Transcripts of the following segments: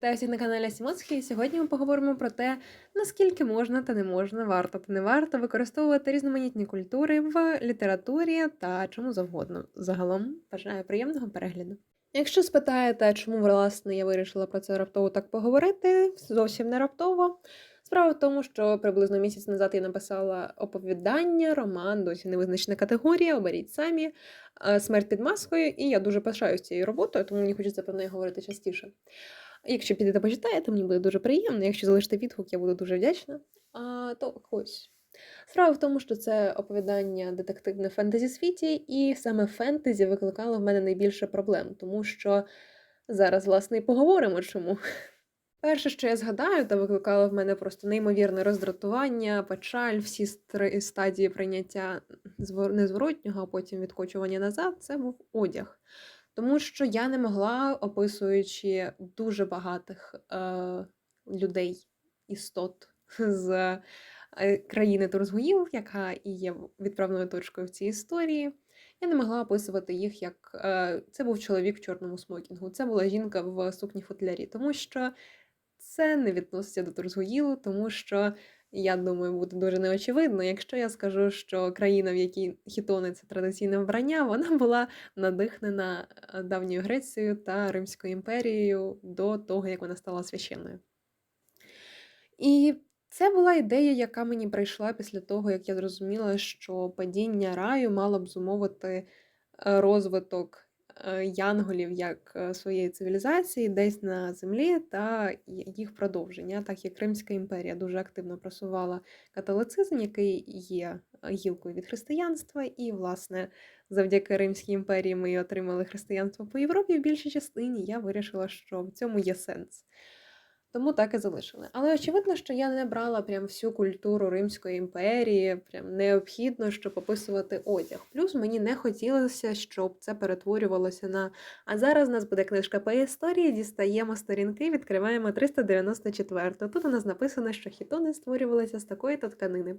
Та всіх на каналі Сімоцький. Сьогодні ми поговоримо про те, наскільки можна та не можна, варто та не варто використовувати різноманітні культури в літературі та чому завгодно. Загалом бажаю приємного перегляду. Якщо спитаєте, чому власне я вирішила про це раптово так поговорити, зовсім не раптово. Справа в тому, що приблизно місяць назад я написала оповідання, роман, досі невизначена категорія, оберіть самі, смерть під маскою, і я дуже пишаюсь цією роботою, тому мені хочеться про неї говорити частіше. Якщо підете почитаєте, мені буде дуже приємно. Якщо залишите відгук, я буду дуже вдячна. А, То ось. Справа в тому, що це оповідання детективне в фентезі світі, і саме фентезі викликало в мене найбільше проблем, тому що зараз, власне, і поговоримо чому. Перше, що я згадаю, та викликало в мене просто неймовірне роздратування, печаль, всі стри- стадії прийняття незворотнього, а потім відкочування назад, це був одяг. Тому що я не могла, описуючи дуже багатих е, людей, істот з е, країни Турзгуїл, яка і є відправною точкою в цій історії, я не могла описувати їх як е, це був чоловік в чорному смокінгу, це була жінка в сукні футлярі, тому що це не відноситься до Турзгуїлу, тому що я думаю, буде дуже неочевидно, якщо я скажу, що країна, в якій хітони це традиційне вбрання, вона була надихнена е, давньою Грецією та Римською імперією до того, як вона стала священною. І це була ідея, яка мені прийшла після того, як я зрозуміла, що падіння раю мало б зумовити е, розвиток янголів як е, своєї цивілізації десь на землі та їх продовження, так як Римська імперія дуже активно просувала католицизм, який є е, гілкою від християнства, і, власне, завдяки Римській імперії ми отримали християнство по Європі в більшій частині. Я вирішила, що в цьому є сенс. Тому так і залишили. Але очевидно, що я не брала прям всю культуру Римської імперії, прям необхідно, щоб описувати одяг. Плюс мені не хотілося, щоб це перетворювалося на а зараз у нас буде книжка по історії, дістаємо сторінки, відкриваємо 394. Тут у нас написано, що хітони створювалися з такої-то тканини.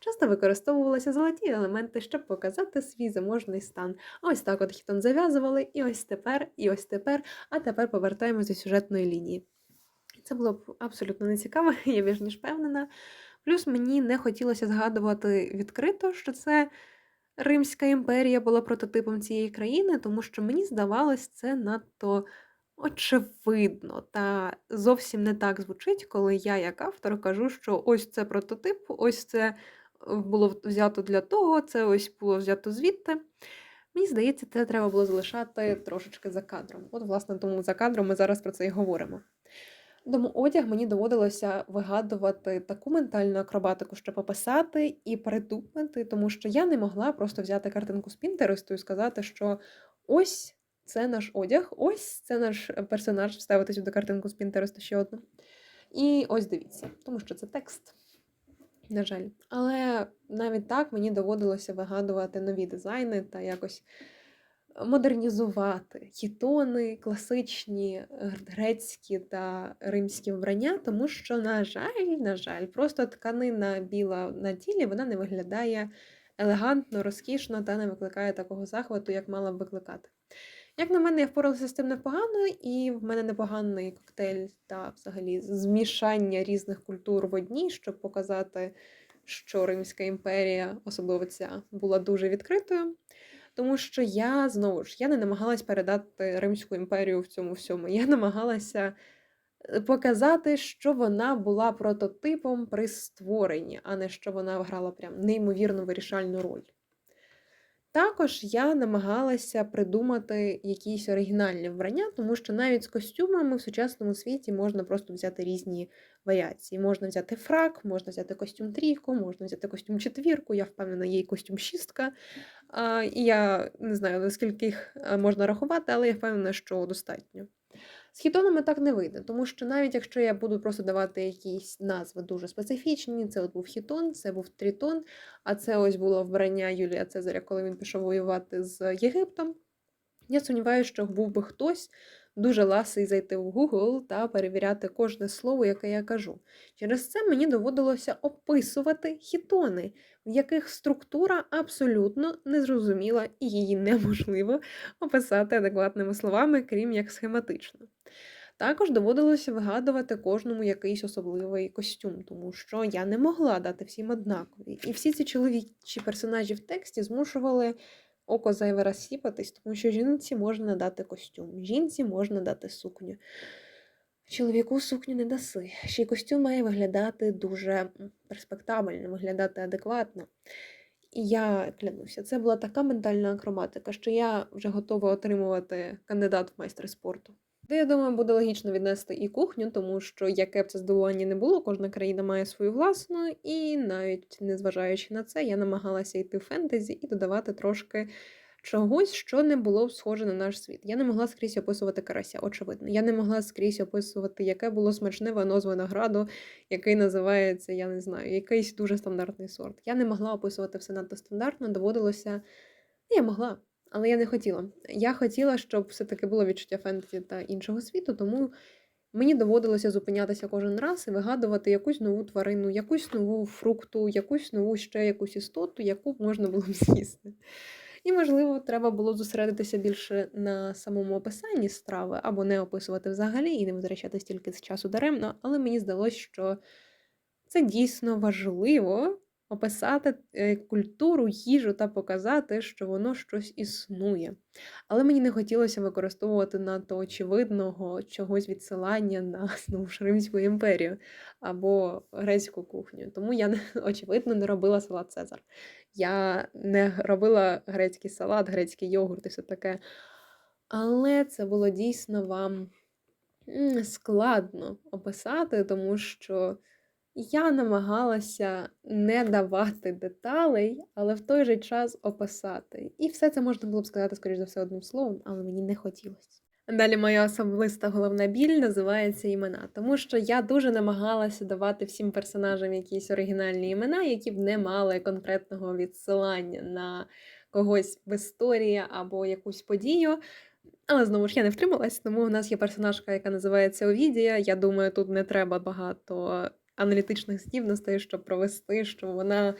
Часто використовувалися золоті елементи, щоб показати свій заможний стан. Ось так от хітон зав'язували, і ось тепер, і ось тепер, а тепер повертаємося до сюжетної лінії. Це було б абсолютно нецікаво, я більш ніж впевнена. Плюс мені не хотілося згадувати відкрито, що це Римська імперія була прототипом цієї країни, тому що мені здавалось це надто очевидно та зовсім не так звучить, коли я, як автор, кажу, що ось це прототип, ось це е, було взято для того, це ось було взято звідти. Мені здається, це треба було залишати трошечки за кадром. От, власне, тому за кадром ми зараз про це і говоримо. Тому одяг мені доводилося вигадувати таку ментальну акробатику, щоб описати і придумати, тому що я не могла просто взяти картинку з Пінтересту і сказати, що ось це наш одяг, ось це наш персонаж, вставити сюди картинку з Пінтересту ще одну. І ось дивіться, тому що це текст. На жаль. Але навіть так мені доводилося вигадувати нові дизайни та якось модернізувати хітони, класичні е, грецькі та римські вбрання, тому що, на жаль, на жаль, просто тканина біла на тілі вона не виглядає елегантно, розкішно та не викликає такого захвату, як мала б викликати. Як на мене, я впоралася з тим непогано, і в мене непоганий коктейль та взагалі змішання різних культур в одній, щоб показати, що Римська імперія, особливо ця, була дуже відкритою. Тому що я знову ж я не намагалась передати Римську імперію в цьому всьому. Я намагалася е, показати, що вона була прототипом при створенні, а не що вона грала прям неймовірно вирішальну роль. Також я намагалася придумати якісь оригінальні вбрання, тому що навіть з костюмами в сучасному світі можна просто взяти різні варіації. Можна взяти фрак, можна взяти костюм трійку, можна взяти костюм четвірку, я впевнена, є і костюм шістка. І я не знаю, наскільки їх е, можна рахувати, але я впевнена, що достатньо. З хітонами так не вийде, тому що навіть якщо я буду просто давати якісь назви дуже специфічні, це от був хітон, це був трітон, а це ось було вбрання Юлія Цезаря, коли він пішов воювати з Єгиптом. Я сумніваюся, що був би хтось дуже ласий зайти в Google та перевіряти кожне слово, яке я кажу. Через це мені доводилося описувати хітони, в яких структура абсолютно незрозуміла і її неможливо описати адекватними словами, крім як схематично. Також доводилося вигадувати кожному якийсь особливий костюм, тому що я не могла дати всім однакові. І всі ці чоловічі персонажі в тексті змушували око зайве розсіпатись, тому що жінці можна дати костюм, жінці можна дати сукню. Чоловіку сукню не даси. Ще й костюм має виглядати дуже респектабельно, виглядати адекватно. І я клянуся, це була така ментальна акробатика, що я вже готова отримувати кандидат в майстри спорту. Де, я думаю, буде логічно віднести і кухню, тому що яке б це здивування не було, кожна країна має свою власну, і навіть незважаючи на це, я намагалася йти в фентезі і додавати трошки чогось, що не було схоже на наш світ. Я не могла скрізь описувати карася, очевидно. Я не могла скрізь описувати, яке було смачне вино з винограду, який називається, я не знаю, якийсь дуже стандартний сорт. Я не могла описувати все надто стандартно, доводилося. Я могла, але я не хотіла. Я хотіла, щоб все-таки було відчуття фентезі та іншого світу, тому мені доводилося зупинятися кожен раз і вигадувати якусь нову тварину, якусь нову фрукту, якусь нову ще якусь істоту, яку можна було б з'їсти. І, можливо, треба було зосередитися більше на самому описанні страви, або не описувати взагалі і не витрачати стільки часу даремно, але мені здалося, що це дійсно важливо описати е, культуру, їжу та показати, що воно щось існує. Але мені не хотілося використовувати надто очевидного чогось відсилання на знову Римську імперію або грецьку кухню. Тому я очевидно не робила салат Цезар. Я не робила грецький салат, грецький йогурт і все таке. Але це було дійсно вам складно описати, тому що я намагалася не давати деталей, але в той же час описати. І все це можна було б сказати, скоріш за все, одним словом, але мені не хотілося. Далі моя особиста головна біль називається імена, тому що я дуже намагалася давати всім персонажам якісь оригінальні імена, які б не мали конкретного відсилання на когось в історії або якусь подію. Але знову ж я не втрималась, тому у нас є персонажка, яка називається Овідія. Я думаю, тут не треба багато аналітичних здібностей, щоб провести, що вона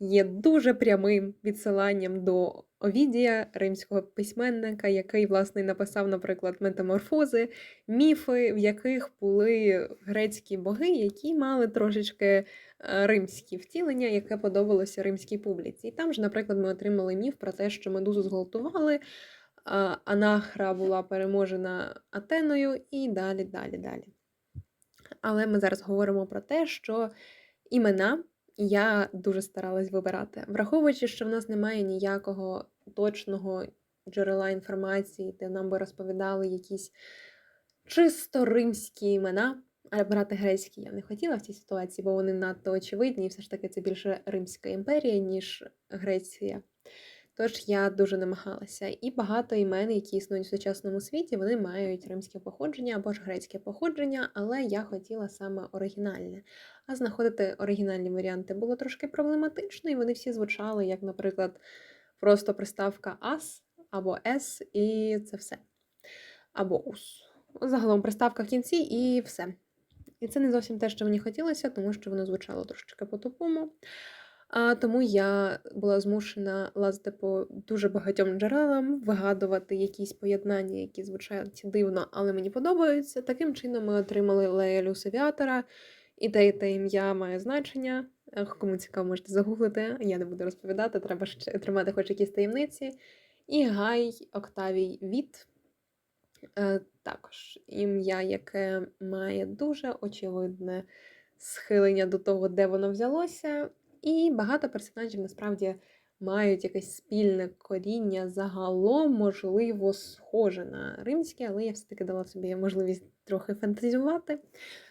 є дуже прямим відсиланням до Овідія, римського письменника, який, власне, написав, наприклад, метаморфози, міфи, в яких були грецькі боги, які мали трошечки е, римські втілення, яке подобалося римській публіці. І там ж, наприклад, ми отримали міф про те, що медузу зґвалтували, Анахра була переможена Атеною і далі, далі, далі. Але ми зараз говоримо про те, що імена я дуже старалась вибирати, враховуючи, що в нас немає ніякого точного джерела інформації, де нам би розповідали якісь чисто римські імена. А брати грецькі я не хотіла в цій ситуації, бо вони надто очевидні, і все ж таки це більше Римська імперія, ніж Греція. Тож я дуже намагалася. І багато імен, які існують в сучасному світі, вони мають римське походження або ж грецьке походження, але я хотіла саме оригінальне. А знаходити оригінальні варіанти було трошки проблематично, і вони всі звучали, як, наприклад, просто приставка ас або ес, і це все. Або ус. Загалом приставка в кінці і все. І це не зовсім те, що мені хотілося, тому що воно звучало трошечки по-тупому. А тому я була змушена лазити по дуже багатьом джерелам, вигадувати якісь поєднання, які звучать дивно, але мені подобаються. Таким чином ми отримали Лея Люсевіатора, і те, і те ім'я має значення. Кому цікаво, можете загуглити. Я не буду розповідати, треба ще тримати хоч якісь таємниці. І Гай Октавій Віт. Е, Також ім'я, яке має дуже очевидне схилення до того, де воно взялося. І багато персонажів насправді мають якесь спільне коріння, загалом, можливо, схоже на римське, але я все-таки дала собі можливість трохи фантазіювати.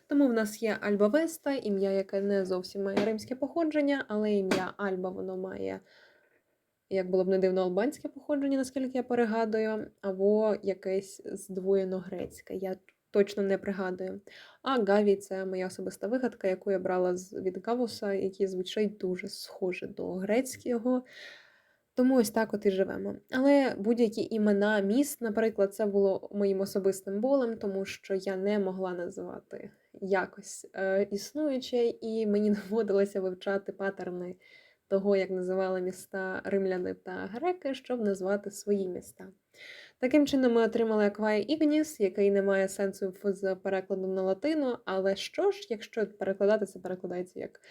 Тому в нас є Альба Веста, ім'я, яке не зовсім має римське походження, але ім'я Альба воно має, як було б не дивно, албанське походження, наскільки я перегадую, або якесь здвоєно грецьке. Я точно не пригадую. А Гаві це моя особиста вигадка, яку я брала від Гавуса, який звучить дуже схоже до грецького. Тому ось так от і живемо. Але будь-які імена міст, наприклад, це було моїм особистим болем, тому що я не могла називати якось е, існуюче, і мені доводилося вивчати патерни того, як називали міста римляни та греки, щоб назвати свої міста. Таким чином, ми отримали Aquae Ignis, який не має сенсу з перекладом на латину. Але що ж, якщо перекладати, це перекладається як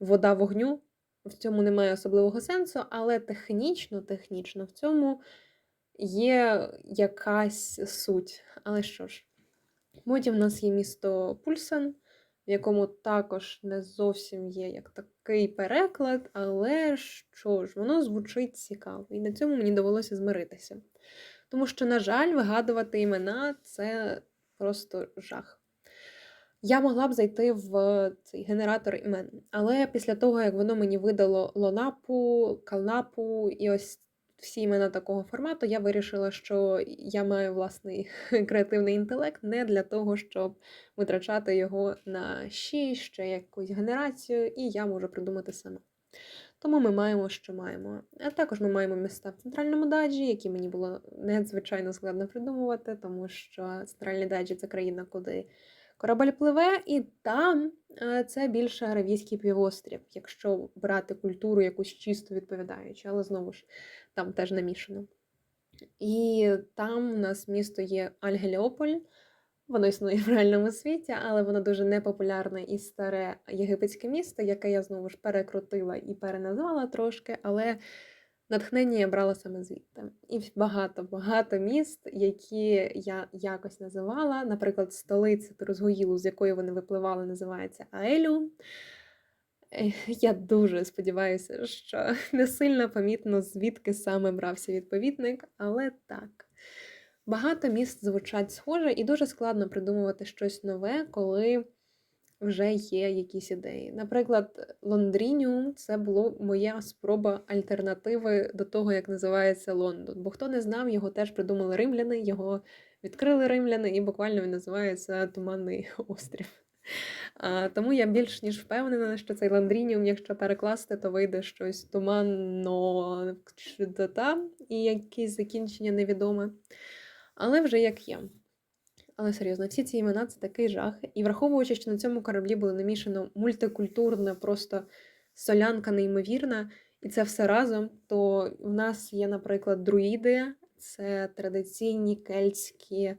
вода вогню. В цьому немає особливого сенсу, але технічно, технічно в цьому є якась суть. Але що ж, потім в нас є місто Пульсан, в якому також не зовсім є як такий переклад, але що ж, воно звучить цікаво. І на цьому мені довелося змиритися. Тому що, на жаль, вигадувати імена це просто жах. Я могла б зайти в цей генератор імен, але після того, як воно мені видало Лонапу, Калнапу і ось всі імена такого формату, я вирішила, що я маю власний креативний інтелект не для того, щоб витрачати його на ще, ще якусь генерацію, і я можу придумати сама. Тому ми маємо, що маємо. А також ми маємо міста в центральному даджі, які мені було надзвичайно складно придумувати, тому що центральний даджі це країна, куди корабель пливе, і там е, це більше Аравійський півострів, якщо брати культуру якусь чисто відповідаючу, але знову ж там теж намішано. І там у нас місто є Альгеліополь. Воно існує в реальному світі, але воно дуже непопулярне і старе єгипетське місто, яке я знову ж перекрутила і переназвала трошки, але натхнення я брала саме звідти. І багато-багато міст, які я якось називала. Наприклад, столиця Турузгоїлу, з якої вони випливали, називається Аелю. Я дуже сподіваюся, що не сильно помітно, звідки саме брався відповідник, але так. Багато міст звучать схоже, і дуже складно придумувати щось нове, коли вже є якісь ідеї. Наприклад, Лондрініум це була моя спроба альтернативи до того, як називається Лондон. Бо хто не знав, його теж придумали римляни, його відкрили римляни, і буквально він називається Туманний острів. А, Тому я більш ніж впевнена, що цей ландрініум, якщо перекласти, то вийде щось туманно і якесь закінчення невідоме. Але вже як є. Але серйозно, всі ці імена це такий жах. І враховуючи, що на цьому кораблі було намішано мультикультурне, просто солянка неймовірна, і це все разом, то в нас є, наприклад, друїди, це традиційні кельтські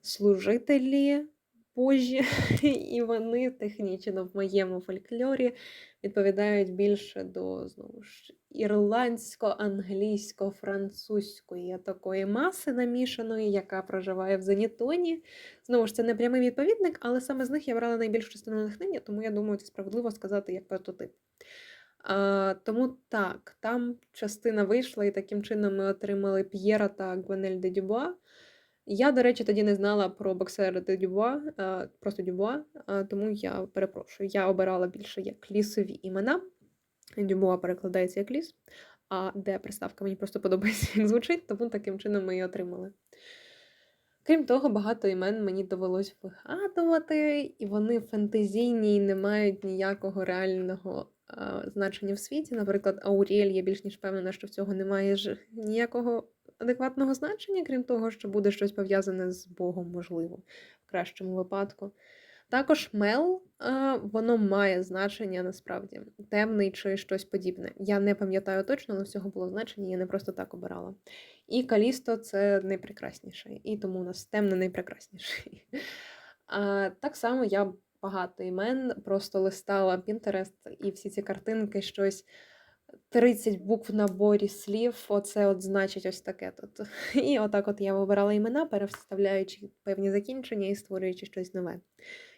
служителі божі, і вони технічно в моєму фольклорі відповідають більше до знову ж ірландсько-англійсько-французької такої маси намішаної, яка проживає в Зенітоні. Знову ж це не прямий відповідник, але саме з них я брала найбільшу частину натхнення, тому я думаю, це справедливо сказати як прототип. А, Тому так, там частина вийшла, і таким чином ми отримали П'єра та Гвенель де Дюбуа. Я, до речі, тоді не знала про боксера де Дюбуа, просто Дюбуа, тому я перепрошую. Я обирала більше як лісові імена. Дюбуа перекладається як ліс, а де приставка мені просто подобається, як звучить, тому таким чином ми її отримали. Крім того, багато імен мені довелось вигадувати, і вони фентезійні і не мають ніякого реального а, значення в світі. Наприклад, Ауріель, я більш ніж впевнена, що в цього немає ж ніякого адекватного значення, крім того, що буде щось пов'язане з Богом, можливо, в кращому випадку. Також мел, а, воно має значення насправді темний чи щось подібне. Я не пам'ятаю точно, але всього було значення, я не просто так обирала. І Калісто це найпрекрасніший, і тому у нас темно найпрекрасніший. Так само я багато імен просто листала Pinterest і всі ці картинки, щось 30 букв в наборі слів, оце от значить ось таке тут. І отак от я вибирала імена, переставляючи певні закінчення і створюючи щось нове.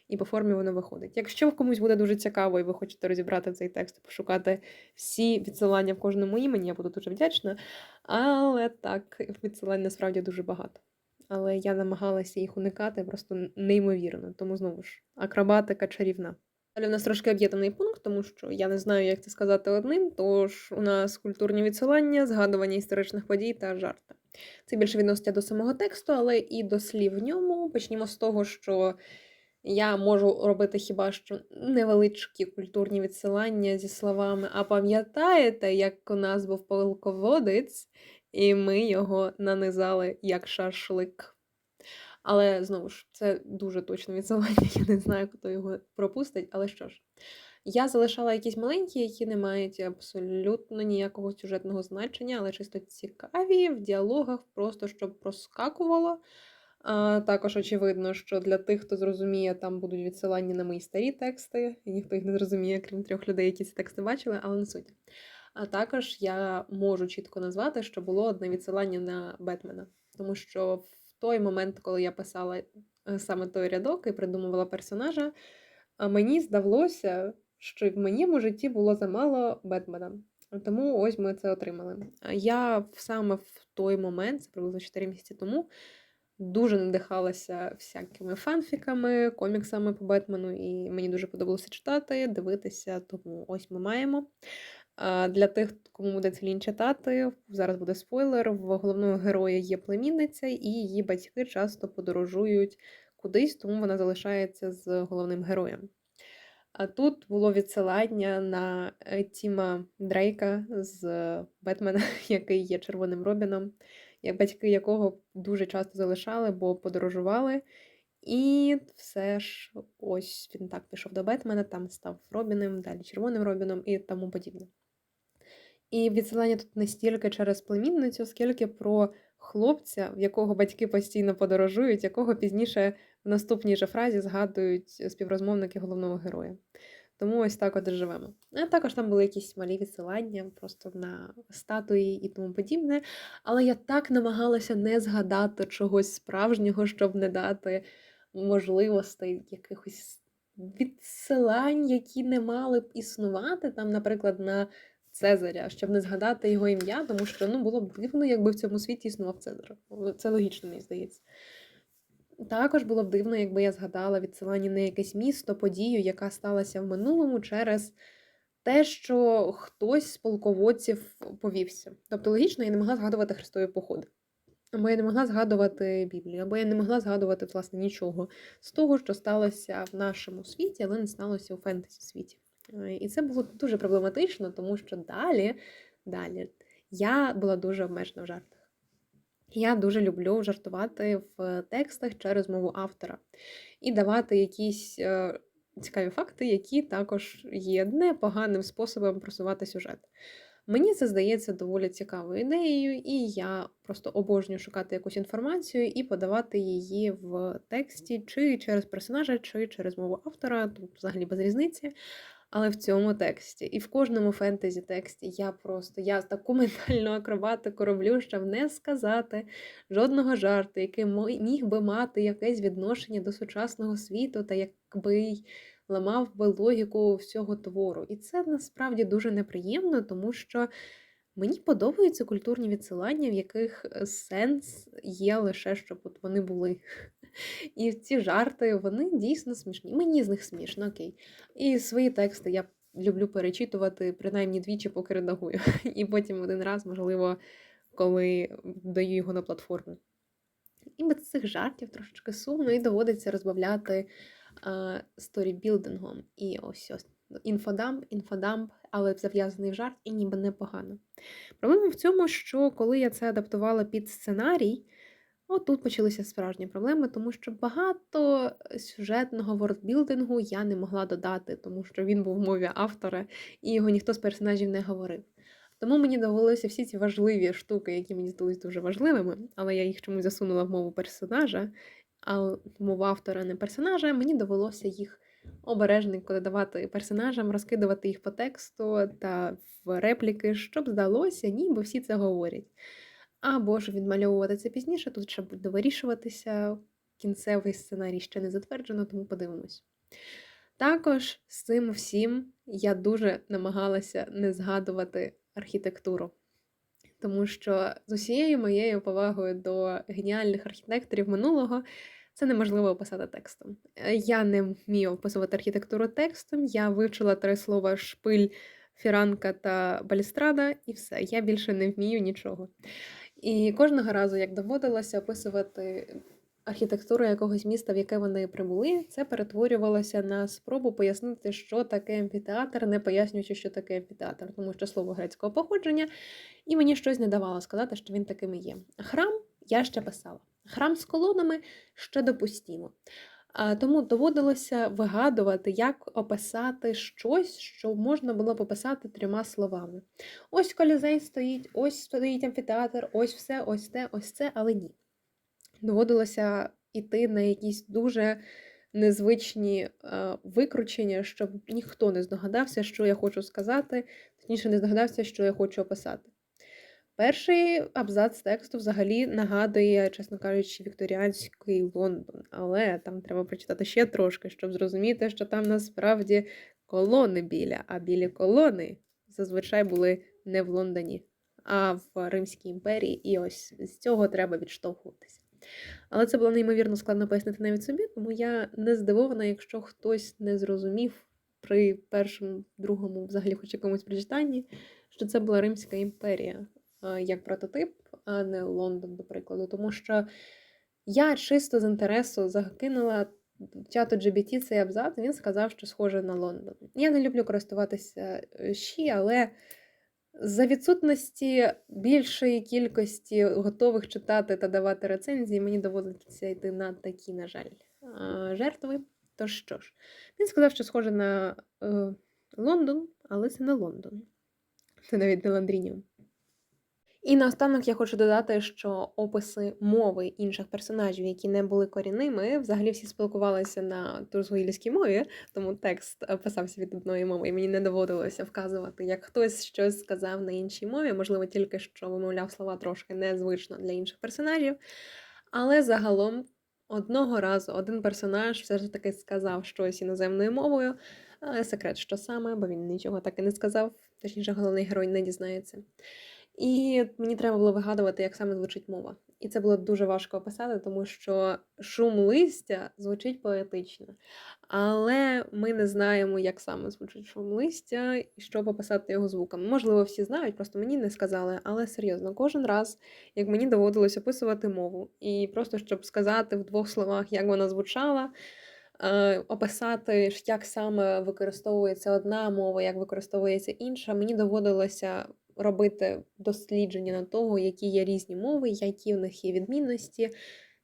І по формі воно виходить. Якщо комусь буде дуже цікаво, і ви хочете розібрати цей текст, пошукати всі відсилання в кожному імені, я буду дуже вдячна. Але так, відсилань насправді дуже багато. Але я намагалася їх уникати просто неймовірно. Тому знову ж акробатика чарівна. Далі у нас трошки об'єднаний пункт, тому що я не знаю, як це сказати одним. Тож у нас культурні відсилання, згадування історичних подій та жарти. Це більше відноситься до самого тексту, але і до слів в ньому. Почнімо з того, що я можу робити хіба що невеличкі культурні відсилання зі словами. А пам'ятаєте, як у нас був полководець, і ми його нанизали як шашлик? Але знову ж, це дуже точне відсилання, я не знаю, хто його пропустить. Але що ж, Я залишала якісь маленькі, які не мають абсолютно ніякого сюжетного значення, але чисто цікаві в діалогах, просто щоб проскакувало. А, Також очевидно, що для тих, хто зрозуміє, там будуть відсилання на мої старі тексти, і ніхто їх не зрозуміє, крім трьох людей, які ці тексти бачили, але не суть. А також я можу чітко назвати, що було одне відсилання на Бетмена, тому що в той момент, коли я писала е, саме той рядок і придумувала персонажа, мені здалося, що в моєму житті було замало Бетмена. Тому ось ми це отримали. Я саме в той момент, це приблизно 4 місяці тому, дуже надихалася всякими фанфіками, коміксами по Бетмену, і мені дуже подобалося читати, дивитися, тому ось ми маємо. Для тих, кому буде лінь читати, зараз буде спойлер. В головного героя є племінниця, і її батьки часто подорожують кудись, тому вона залишається з головним героєм. А тут було відсилання на е, Тіма Дрейка з Бетмена, який є червоним Робіном, батьки якого дуже часто залишали, бо подорожували. І все ж ось він так пішов до Бетмена, там став Робіним, далі червоним Робіном і тому подібне. І відсилання тут не стільки через племінницю, скільки про хлопця, в якого батьки постійно подорожують, якого пізніше в наступній же фразі згадують співрозмовники головного героя. Тому ось так от живемо. А також там були якісь малі відсилання просто на статуї і тому подібне. Але я так намагалася не згадати чогось справжнього, щоб не дати можливостей якихось відсилань, які не мали б існувати. Там, наприклад, на Цезаря, щоб не згадати його ім'я, тому що ну, було б дивно, якби в цьому світі існував Цезар. Це логічно, мені здається. Також було б дивно, якби я згадала відсилання на якесь місто, подію, яка сталася в минулому через те, що хтось з полководців повівся. Тобто, логічно, я не могла згадувати Христові походи. Або я не могла згадувати Біблію, або я не могла згадувати, власне, нічого з того, що сталося в нашому світі, але не сталося у фентезі світі. Е, і це було дуже проблематично, тому що далі, далі я була дуже обмежена в жартах. Я дуже люблю жартувати в текстах через мову автора і давати якісь е, цікаві факти, які також є непоганим способом просувати сюжет. Мені це здається доволі цікавою ідеєю, і я просто обожнюю шукати якусь інформацію і подавати її в тексті, чи через персонажа, чи через мову автора, тут взагалі без різниці але в цьому тексті. І в кожному фентезі тексті я просто я таку ментальну акробатику роблю, щоб не сказати жодного жарту, який міг би мати якесь відношення до сучасного світу, та якби ламав би логіку всього твору. І це насправді дуже неприємно, тому що. Мені подобаються культурні відсилання, в яких сенс є лише, щоб от вони були. І ці жарти, вони дійсно смішні. Мені з них смішно, окей. І свої тексти я люблю перечитувати принаймні двічі, поки редагую. І потім один раз, можливо, коли даю його на платформу. І без цих жартів трошечки сумно, і доводиться розбавляти сторібілдингом. І ось ось інфодамп, інфодамп, але зав'язаний в жарт і ніби непогано. Проблема в цьому, що коли я це адаптувала під сценарій, От тут почалися справжні проблеми, тому що багато сюжетного вордбілдингу я не могла додати, тому що він був в мові автора, і його ніхто з персонажів не говорив. Тому мені довелося всі ці важливі штуки, які мені здалися дуже важливими, але я їх чомусь засунула в мову персонажа, а мову автора не персонажа, мені довелося їх обережненько додавати персонажам, розкидувати їх по тексту та в репліки, щоб здалося, ніби всі це говорять. Або ж відмальовувати це пізніше, тут ще буде вирішуватися. Кінцевий сценарій ще не затверджено, тому подивимось. Також з цим всім я дуже намагалася не згадувати архітектуру, тому що з усією моєю повагою до геніальних архітекторів минулого це неможливо описати текстом. Я не вмію описувати архітектуру текстом, я вивчила три слова шпиль, фіранка та балістрада, і все. Я більше не вмію нічого. І кожного разу, як доводилося описувати архітектуру якогось міста, в яке вони прибули, це перетворювалося на спробу пояснити, що таке амфітеатр, не пояснюючи, що таке амфітеатр, тому що слово грецького походження, і мені щось не давало сказати, що він таким і є. Храм я ще писала. Храм з колонами ще допустимо. А, тому доводилося вигадувати, як описати щось, що можна було б описати трьома словами. Ось колізей стоїть, ось стоїть амфітеатр, ось все, ось те, ось це, але ні. Доводилося йти на якісь дуже незвичні е, викручення, щоб ніхто не здогадався, що я хочу сказати, точніше, не здогадався, що я хочу описати. Перший абзац тексту взагалі нагадує, чесно кажучи, вікторіанський Лондон, але там треба прочитати ще трошки, щоб зрозуміти, що там насправді колони біля, а білі колони зазвичай були не в Лондоні, а в Римській імперії, і ось з цього треба відштовхуватися. Але це було неймовірно складно пояснити навіть собі, тому я не здивована, якщо хтось не зрозумів при першому, другому, взагалі, хоч якомусь прочитанні, що це була Римська імперія як прототип, а не Лондон, до прикладу. Тому що я чисто з інтересу закинула чату GBT цей абзац, він сказав, що схоже на Лондон. Я не люблю користуватися е, але за відсутності більшої кількості готових читати та давати рецензії, мені доводиться йти на такі, на жаль, жертви. То що ж, він сказав, що схоже на е, Лондон, але це не Лондон. Це навіть не Ландрініум. І наостанок я хочу додати, що описи мови інших персонажів, які не були корінними, взагалі всі спілкувалися на турзгоїльській мові, тому текст е, писався від одної мови, і мені не доводилося вказувати, як хтось щось сказав на іншій мові, можливо, тільки що вимовляв слова трошки незвично для інших персонажів. Але загалом одного разу один персонаж все ж таки сказав щось іноземною мовою. Але секрет, що саме, бо він нічого так і не сказав, точніше, головний герой не дізнається. І мені треба було вигадувати, як саме звучить мова. І це було дуже важко описати, тому що шум листя звучить поетично. Але ми не знаємо, як саме звучить шум листя і що пописати його звуком. Можливо, всі знають, просто мені не сказали. Але серйозно, кожен раз, як мені доводилось описувати мову, і просто щоб сказати в двох словах, як вона звучала. е, Описати, як саме використовується одна мова, як використовується інша, мені доводилося робити дослідження на того, які є різні мови, які в них є відмінності,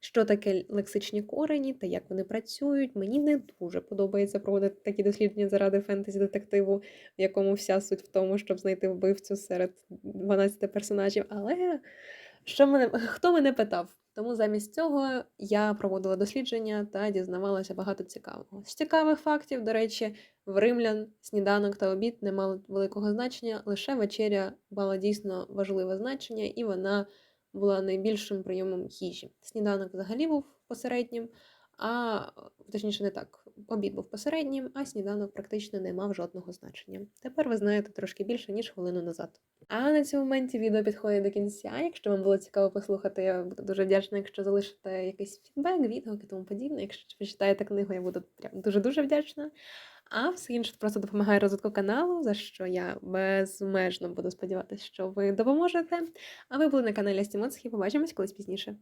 що таке лексичні корені та як вони працюють. Мені не дуже подобається проводити такі дослідження заради фентезі-детективу, в якому вся суть в тому, щоб знайти вбивцю серед 12 персонажів. Але що мене хто мене питав? Тому замість цього я проводила дослідження та дізнавалася багато цікавого. З цікавих фактів, до речі, в римлян сніданок та обід не мали великого значення, лише вечеря мала дійсно важливе значення, і вона була найбільшим прийомом їжі. Сніданок взагалі був посереднім, а точніше, не так. Обід був посереднім, а сніданок практично не мав жодного значення. Тепер ви знаєте трошки більше, ніж хвилину назад. А на цьому моменті відео підходить до кінця. Якщо вам було цікаво послухати, я буду дуже вдячна, якщо залишите якийсь фідбек, відгук і тому подібне. Якщо почитаєте книгу, я буду прям дуже-дуже вдячна. А все інше просто допомагає розвитку каналу, за що я безмежно буду сподіватися, що ви допоможете. А ви були на каналі Стімоцхі. Побачимось колись пізніше.